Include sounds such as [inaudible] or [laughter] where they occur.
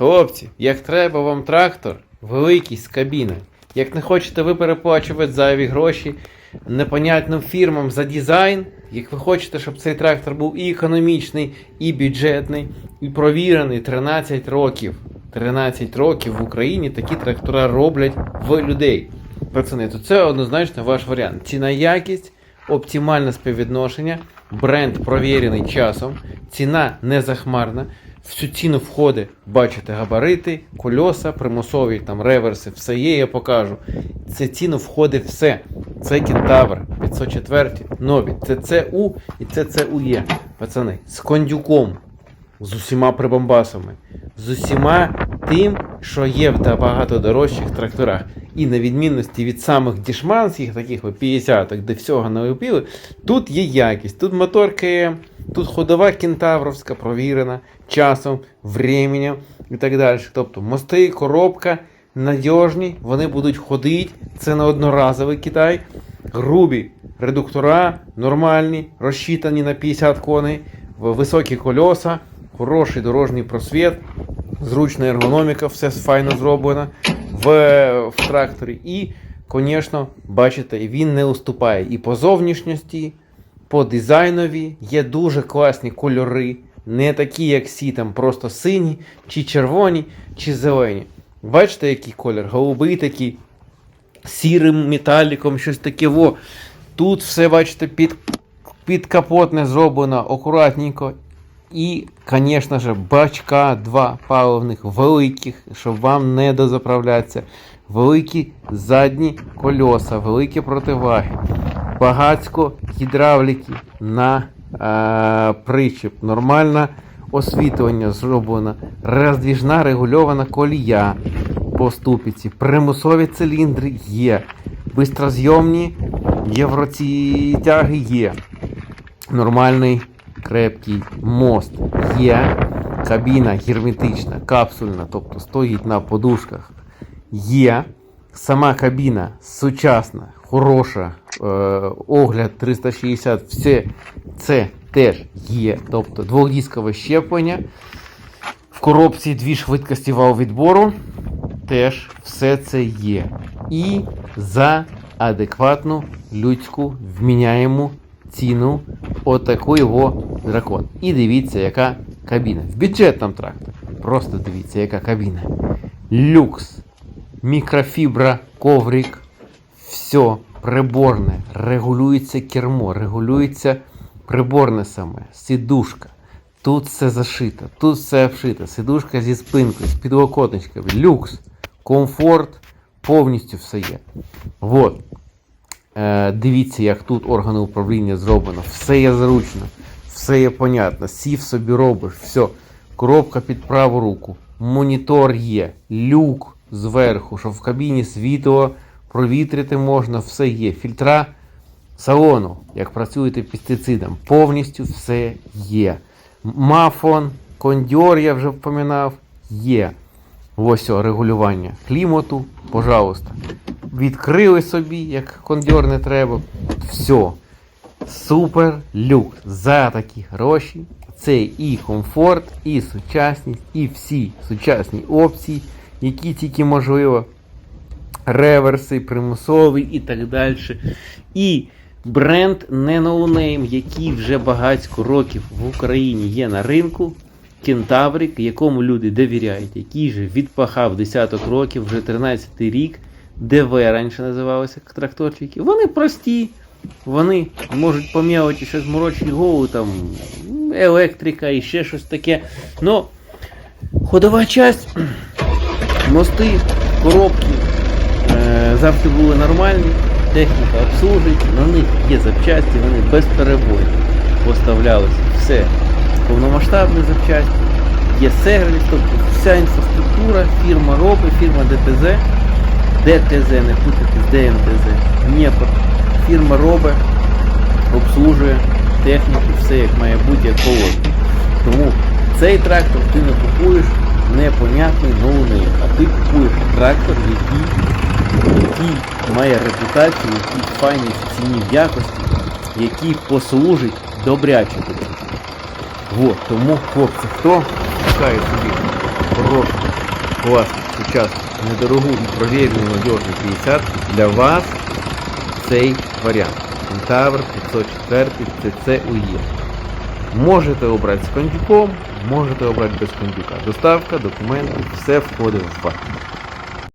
Хлопці, як треба вам трактор, великий з кабіною. Як не хочете ви переплачувати зайві гроші непонятним фірмам за дизайн, як ви хочете, щоб цей трактор був і економічний, і бюджетний, і провірений 13 років. 13 років в Україні такі трактора роблять в людей. Пацани, то це однозначно ваш варіант. Ціна якість, оптимальне співвідношення, бренд провірений часом, ціна не захмарна. В цю ціну входить, бачите, габарити, кольоса, примусові там реверси, все є, я покажу. Це ціну входить все. Це кентавр 504 нові. Це ЦУ і це ЦУЄ. Пацани, з кондюком, з усіма прибамбасами, з усіма тим, що є в багато дорожчих тракторах. І на відмінності від самих дішманських, таких 50-х, де всього налепили, тут є якість. Тут мотор КМ, тут ходова кентавровська, провірена часом, временем і так далі. Тобто мости, коробка надіжні, вони будуть ходити. Це не одноразовий Китай. Грубі редуктора, нормальні, розчитані на 50 коней, високі кольоса, хороший дорожній просвіт, зручна ергономіка, все файно зроблено в, в тракторі. І, звісно, бачите, він не уступає і по зовнішності, по дизайнові. Є дуже класні кольори, не такі, як всі, там просто сині, чи червоні, чи зелені. Бачите, який колір? Голубий такий, сірим металіком, щось таке. Во. Тут все, бачите, під, підкапотне зроблено акуратненько. І, звісно ж, бачка два паливних великих, щоб вам не дозаправлятися. Великі задні кольоса, великі противаги, багацько гідравліки на е, причіп, нормальне освітлення зроблено, роздвіжна регульована колія по ступиці, примусові циліндри є, бистрозйомні євроці тяги є. Нормальний крепкий мост. Є кабіна герметична, капсульна, тобто стоїть на подушках. Є сама кабіна сучасна, хороша, е, огляд 360, все це теж є. Тобто двохдіскове щеплення. В коробці дві швидкості вал відбору. Теж все це є. І за адекватну людську вміняєму ціну отаку його дракон. І дивіться, яка кабіна. В бюджетному тракторі. Просто дивіться, яка кабіна. Люкс. Мікрофібра, коврик. Все приборне. Регулюється кермо, регулюється приборне саме, сідушка. Тут все зашито, тут все обшито. Сидушка зі спинкою, з підлокотничками. Люкс, комфорт, повністю все є. Вот. Е, дивіться, як тут органи управління зроблено. Все є зручно, все є понятно. Сів собі робиш, все. Коробка під праву руку. Монітор є, люк зверху, щоб в кабіні світло провітрити можна, все є. Фільтра салону, як працюєте пестицидом, повністю все є. Мафон, кондьор, я вже впоминав, є. Ось о, регулювання клімату, пожалуйста. Відкрили собі, як кондьор не треба. Все. Супер люкс. За такі гроші. Це і комфорт, і сучасність, і всі сучасні опції, які тільки можливо. Реверси, примусовий і так далі. І бренд не ноунейм, який вже багатько років в Україні є на ринку. Кентаврик, якому люди довіряють, який же відпахав десяток років, вже 13-й рік, ДВ раніше називалися тракторчики. Вони прості, вони можуть пом'явити щось морочить голову, там електрика і ще щось таке. Но ходова часть, [clears throat] мости, коробки е, завжди були нормальні, техніка обслужить, на них є запчасті, вони безперебойно поставлялися. Все повномасштабні запчасті, є сервіс, тобто вся інфраструктура, фірма робить, фірма ДТЗ, ДТЗ, не путати з ДМТЗ, Дніпро. Фірма робить, обслужує техніку, все як має бути, як положено. Тому цей трактор ти не купуєш непонятний ноунейм, а ти купуєш трактор, який, який має репутацію, який файний в ціні в якості, який послужить добряче тобі. Вот, тому, хлопці, хто шукає собі хорошу, класну, сучасну, недорогу і надіжну 50 для вас цей варіант. Кентавр 504 CCUE. Можете обрати з кондюком, можете обрати без кондюка. Доставка, документи, все входить в вартість.